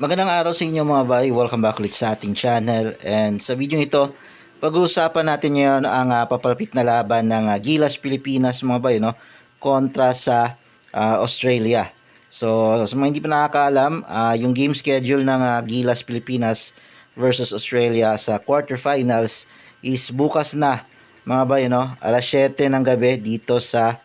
Magandang araw sa inyo mga bay. Welcome back ulit sa ating channel. And sa video ito, pag-uusapan natin ngayon ang ah, papalapit na laban ng ah, Gilas Pilipinas mga bay, no? Kontra sa ah, Australia. So, sa mga hindi pa nakakaalam, ah, yung game schedule ng ah, Gilas Pilipinas versus Australia sa quarterfinals is bukas na mga bay, no? Alas 7 ng gabi dito sa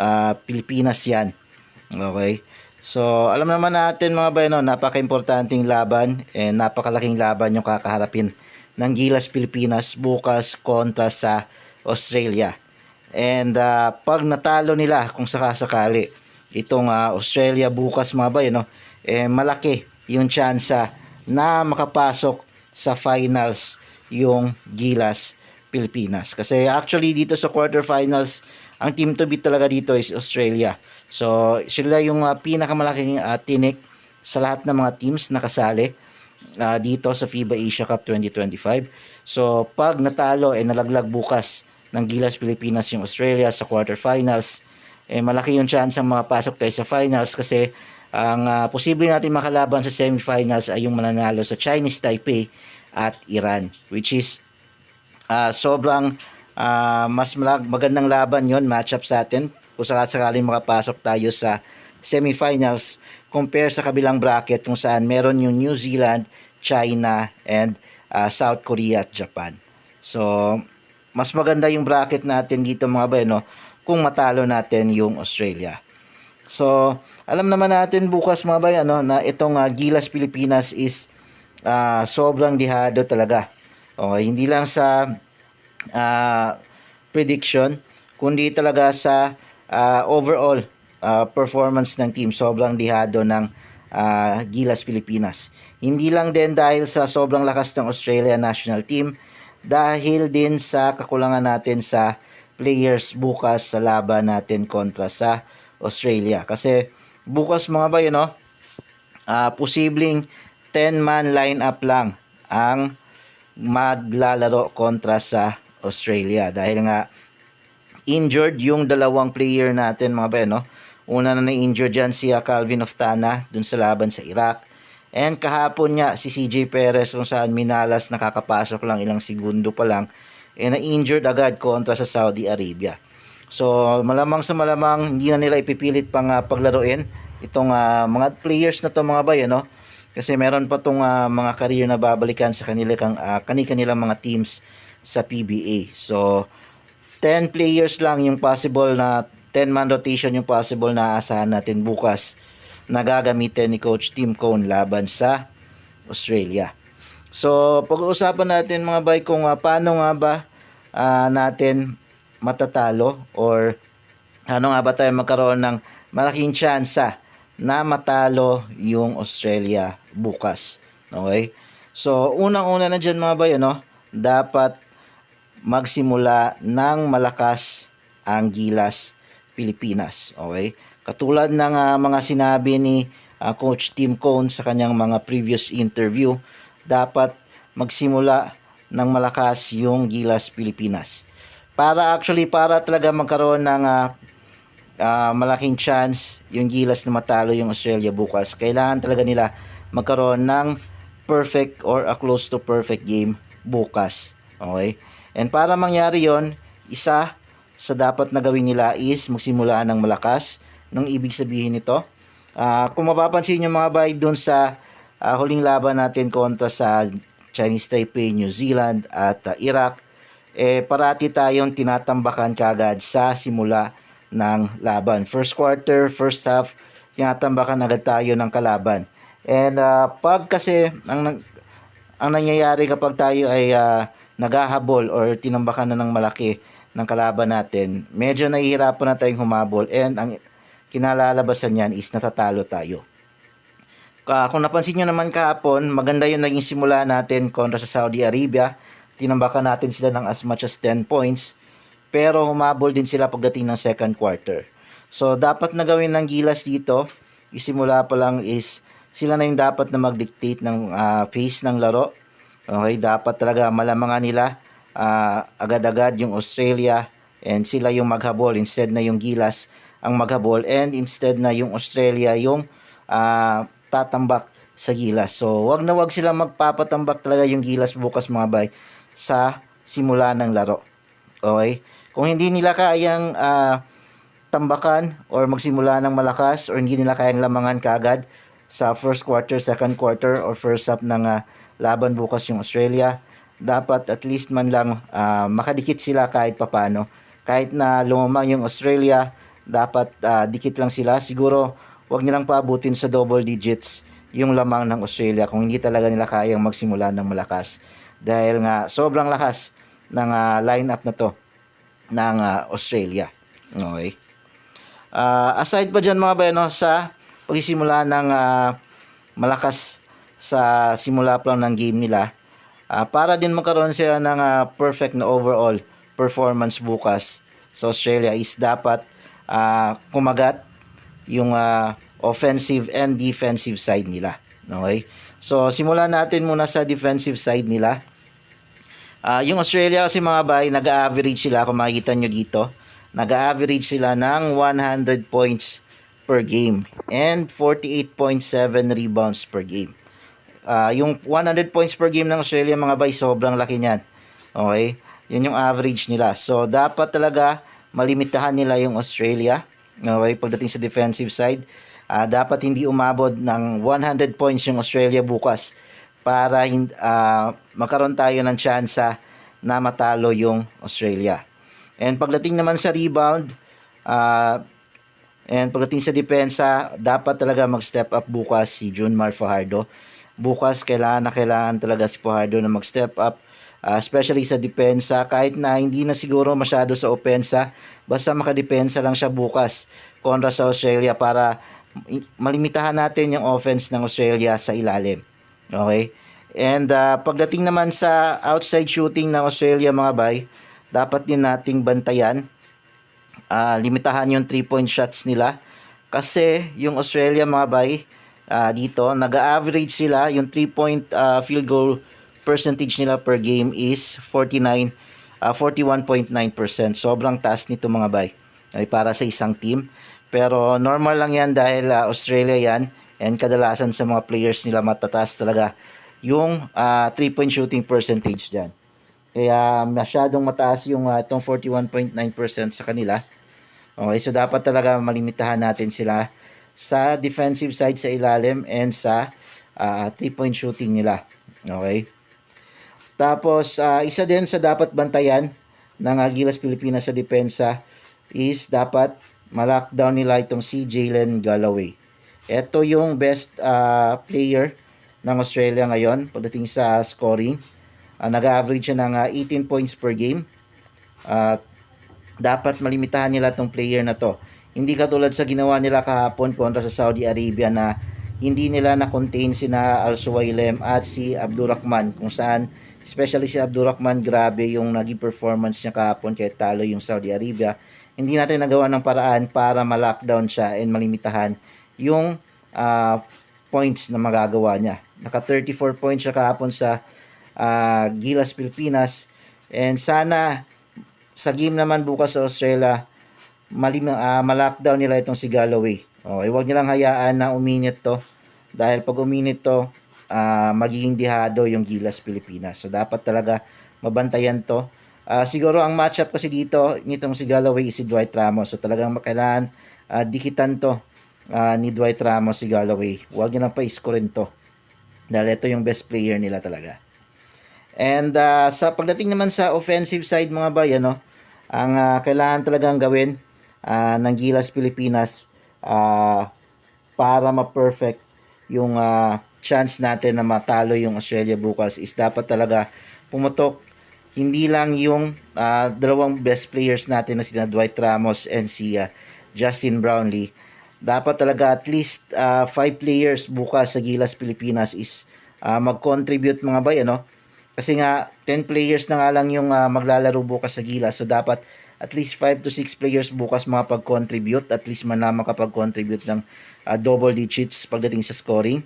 ah, Pilipinas yan. Okay. So, alam naman natin mga bayan, no, napaka-importanting laban and napakalaking laban yung kakaharapin ng Gilas Pilipinas bukas kontra sa Australia. And ah, pag natalo nila kung sakasakali itong ah, Australia bukas mga bayan, no, eh, malaki yung tsansa na makapasok sa finals yung Gilas Pilipinas. Kasi actually dito sa quarterfinals, ang team to beat talaga dito is Australia. So, sila yung uh, pinakamalaking uh, tinik sa lahat ng mga teams na kasali uh, dito sa FIBA Asia Cup 2025. So, pag natalo eh nalaglag bukas ng Gilas Pilipinas yung Australia sa quarterfinals, eh malaki yung chance ang makapasok tayo sa finals kasi ang uh, posible natin makalaban sa semifinals ay yung mananalo sa Chinese Taipei at Iran which is uh, sobrang uh, mas magandang laban yon matchup sa atin kung sakasakaling makapasok tayo sa semifinals compare sa kabilang bracket kung saan meron yung New Zealand, China, and uh, South Korea at Japan. So, mas maganda yung bracket natin dito mga bay, no? Kung matalo natin yung Australia. So, alam naman natin bukas mga bay, ano, na itong uh, Gilas Pilipinas is uh, sobrang dihado talaga. Okay, hindi lang sa uh, prediction, kundi talaga sa uh, overall uh, performance ng team. Sobrang dihado ng uh, Gilas Pilipinas. Hindi lang din dahil sa sobrang lakas ng Australia national team, dahil din sa kakulangan natin sa players bukas sa laban natin kontra sa Australia. Kasi bukas mga bayo, no, uh, posibleng 10-man lineup lang ang maglalaro kontra sa Australia. Dahil nga injured yung dalawang player natin mga bayo, no? Una na na-injured dyan si uh, Calvin Oftana dun sa laban sa Iraq. And kahapon nga si CJ Perez kung saan minalas nakakapasok lang ilang segundo pa lang eh na-injured agad kontra sa Saudi Arabia. So malamang sa malamang hindi na nila ipipilit pang uh, paglaruin itong uh, mga players na to mga bayo no kasi meron pa tong uh, mga career na babalikan sa kanila kang uh, kani-kanilang mga teams sa PBA. So 10 players lang yung possible na 10 man rotation yung possible na asahan natin bukas na gagamitin ni Coach Tim Cone laban sa Australia. So, pag-uusapan natin mga bay kung uh, paano nga ba uh, natin matatalo or ano nga ba tayo magkaroon ng malaking tsansa na matalo yung Australia bukas. Okay? So, unang-una na dyan mga bay, no? dapat magsimula ng malakas ang Gilas Pilipinas. Okay? Katulad ng uh, mga sinabi ni uh, Coach Tim Cone sa kanyang mga previous interview, dapat magsimula ng malakas yung Gilas Pilipinas. Para actually para talaga magkaroon ng uh, uh, malaking chance yung Gilas na matalo yung Australia bukas, kailangan talaga nila magkaroon ng perfect or a close to perfect game bukas. Okay? And para mangyari yon isa sa dapat na gawin nila is magsimula ng malakas. Nung ibig sabihin nito, uh, kung mapapansin nyo mga bay doon sa uh, huling laban natin kontra sa Chinese Taipei, New Zealand at uh, Iraq, eh parati tayong tinatambakan kagad sa simula ng laban. First quarter, first half, tinatambakan agad tayo ng kalaban. And uh, pag kasi ang ang nangyayari kapag tayo ay uh, naghahabol or tinambakan na ng malaki ng kalaban natin, medyo nahihirapan na tayong humabol and ang kinalalabasan niyan is natatalo tayo. Uh, kung napansin nyo naman kahapon, maganda yung naging simula natin kontra sa Saudi Arabia. Tinambakan natin sila ng as much as 10 points. Pero humabol din sila pagdating ng second quarter. So, dapat na gawin ng gilas dito, isimula pa lang is sila na yung dapat na mag-dictate ng uh, pace ng laro Okay, dapat talaga malamangan nila uh, agad-agad yung Australia and sila yung maghabol instead na yung Gilas ang maghabol and instead na yung Australia yung uh, tatambak sa Gilas. So, wag na wag sila magpapatambak talaga yung Gilas bukas mga bay sa simula ng laro. Okay? Kung hindi nila kayang ah, tambakan or magsimula ng malakas or hindi nila kayang lamangan kagad sa first quarter, second quarter or first half ng ah, laban bukas yung Australia, dapat at least man lang ah, makadikit sila kahit papano. Kahit na lumamang yung Australia, dapat ah, dikit lang sila. Siguro wag nilang paabutin sa double digits yung lamang ng Australia kung hindi talaga nila kayang magsimula ng malakas. Dahil nga sobrang lakas ng ah, lineup na to ng ah, Australia. Okay. Ah, aside pa dyan mga bayano sa pagsisimula ng ah, malakas sa simula pa lang ng game nila, ah, para din magkaroon sila ng ah, perfect na overall performance bukas sa Australia is dapat ah, kumagat yung ah, offensive and defensive side nila. Okay? So, simulan natin muna sa defensive side nila. Ah, yung Australia kasi mga bay, nag-average sila kung makikita nyo dito. Nag-average sila ng 100 points per game and 48.7 rebounds per game. Ah, yung 100 points per game ng Australia mga bay, sobrang laki niyan. Okay? Yun yung average nila. So, dapat talaga malimitahan nila yung Australia. Okay? Pagdating sa defensive side, ah, dapat hindi umabot ng 100 points yung Australia bukas para ah, magkaroon tayo ng tsansa na matalo yung Australia. And pagdating naman sa rebound, ah, and pagdating sa depensa, dapat talaga mag-step up bukas si Junmar Fajardo. Bukas kailangan na kailangan talaga si Fajardo na mag-step up, ah, especially sa depensa. Kahit na hindi na siguro masyado sa opensa, basta makadepensa lang siya bukas kontra sa Australia para malimitahan natin yung offense ng Australia sa ilalim. Okay? And ah, pagdating naman sa outside shooting ng Australia mga bay, dapat din nating bantayan. ah, limitahan yung 3-point shots nila. Kasi yung Australia mga bay, ah, dito, nag-average sila, yung 3-point ah, field goal percentage nila per game is 49, ah, 41.9%. Sobrang taas nito mga bay. Ay, para sa isang team. Pero normal lang yan dahil ah, Australia yan. And kadalasan sa mga players nila matataas talaga yung ah, 3-point shooting percentage dyan. Kaya masyadong mataas yung ah, itong 41.9% sa kanila. Okay, so dapat talaga malimitahan natin sila sa defensive side sa ilalim and sa ah, 3-point shooting nila. Okay? Tapos, ah, isa din sa dapat bantayan ng ah, Gilas Pilipinas sa depensa is dapat ma-lockdown nila itong si Jalen Galloway. Ito yung best ah, player ng Australia ngayon pagdating sa scoring. Ah, nag-average siya ng ah, 18 points per game. At dapat malimitahan nila tong player na to. Hindi katulad sa ginawa nila kahapon kontra sa Saudi Arabia na hindi nila na-contain sina Al Suwailem at si Abdurrahman kung saan especially si Abdurrahman grabe yung naging performance niya kahapon kaya talo yung Saudi Arabia. Hindi natin nagawa ng paraan para ma-lockdown siya and malimitahan yung ah, points na magagawa niya. Naka 34 points siya kahapon sa ah, Gilas Pilipinas and sana sa game naman bukas sa Australia, malim, ah, ma-lockdown nila itong si Galloway. Okay, huwag nilang hayaan na uminit to. Dahil pag uminit to, ah, magiging dihado yung Gilas Pilipinas. So dapat talaga mabantayan to. Ah, siguro ang matchup kasi dito nitong si Galloway is si Dwight Ramos. So talagang kailangan ah, dikitan to ah, ni Dwight Ramos si Galloway. Huwag nilang pa-scorein to. Dahil ito yung best player nila talaga. And ah, sa pagdating naman sa offensive side mga bay, ano, ang ah, kailangan talagang gawin ah, ng Gilas Pilipinas ah, para ma-perfect yung ah, chance natin na matalo yung Australia bukas is dapat talaga pumutok hindi lang yung ah, dalawang best players natin na sina Dwight Ramos and si ah, Justin Brownlee. Dapat talaga at least ah, five players bukas sa Gilas Pilipinas is ah, mag-contribute mga bay, ano? Kasi nga 10 players na nga lang yung ah, maglalaro bukas sa Gilas. So dapat at least 5 to 6 players bukas makapag-contribute. At least man lang makapag-contribute ng ah, double digits pagdating sa scoring.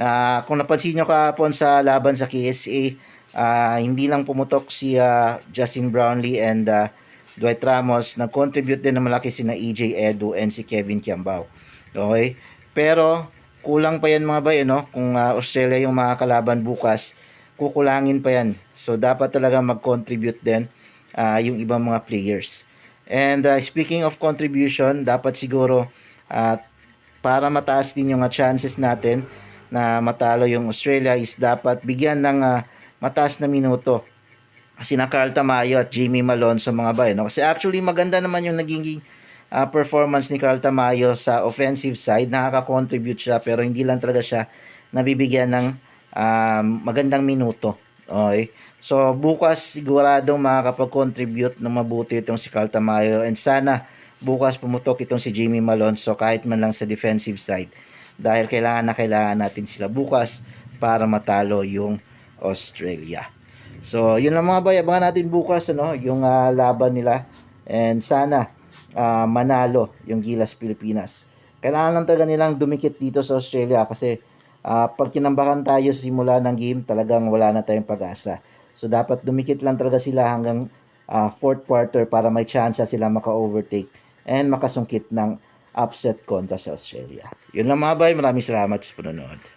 Ah, kung napansin nyo kahapon sa laban sa KSA, ah, hindi lang pumutok si ah, Justin Brownlee and ah, Dwight Ramos. Nag-contribute din na malaki si na EJ Edu and si Kevin Kiambao. Okay? Pero kulang pa yan mga bay, no? Kung ah, Australia yung mga kalaban bukas, kukulangin pa yan. So dapat talaga mag-contribute din ah, yung ibang mga players. And ah, speaking of contribution, dapat siguro at para mataas din yung ah, chances natin na matalo yung Australia is dapat bigyan ng ah, mataas na minuto sina Carl Tamayo at Jimmy Malone sa mga bay. No? Kasi actually maganda naman yung naging ah, performance ni Carl Tamayo sa offensive side. Nakaka-contribute siya pero hindi lang talaga siya nabibigyan ng ah, magandang minuto. Okay? So bukas siguradong makakapag-contribute ng mabuti itong si Carl Tamayo and sana bukas pumutok itong si Jimmy Malone so kahit man lang sa defensive side dahil kailangan na kailangan natin sila bukas para matalo yung Australia. So, yun lang mga bay, abangan natin bukas ano, yung ah, laban nila and sana ah, manalo yung Gilas Pilipinas. Kailangan lang talaga nilang dumikit dito sa Australia kasi ah, pag kinambakan tayo simula ng game, talagang wala na tayong pag-asa. So, dapat dumikit lang talaga sila hanggang ah, fourth quarter para may chance sila maka-overtake and makasungkit ng upset kontra sa Australia. Yun lang mga bay, maraming salamat sa panonood.